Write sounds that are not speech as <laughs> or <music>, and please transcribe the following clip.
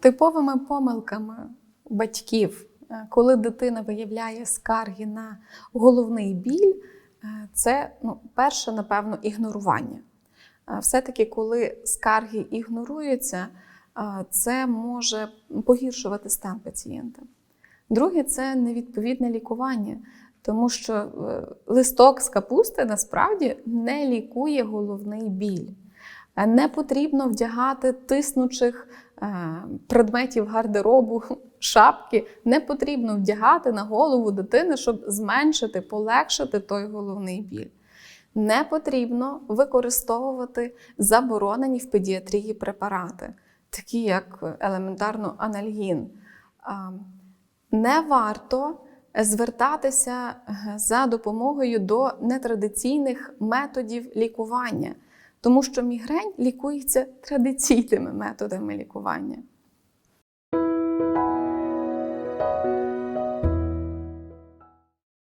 Типовими помилками батьків, е, коли дитина виявляє скарги на головний біль, е, це ну, перше, напевно, ігнорування. Е, Все-таки, коли скарги ігноруються, це може погіршувати стан пацієнта. Друге це невідповідне лікування, тому що листок з капусти насправді не лікує головний біль. Е, Не потрібно вдягати тиснучих е, предметів гардеробу, <laughs> шапки. Не потрібно вдягати на голову дитини, щоб зменшити, полегшити той головний біль. Не потрібно використовувати заборонені в педіатрії препарати, такі як елементарно анальгін. Не варто звертатися е, за допомогою до нетрадиційних методів лікування, тому що мігрень лікується традиційними методами лікування.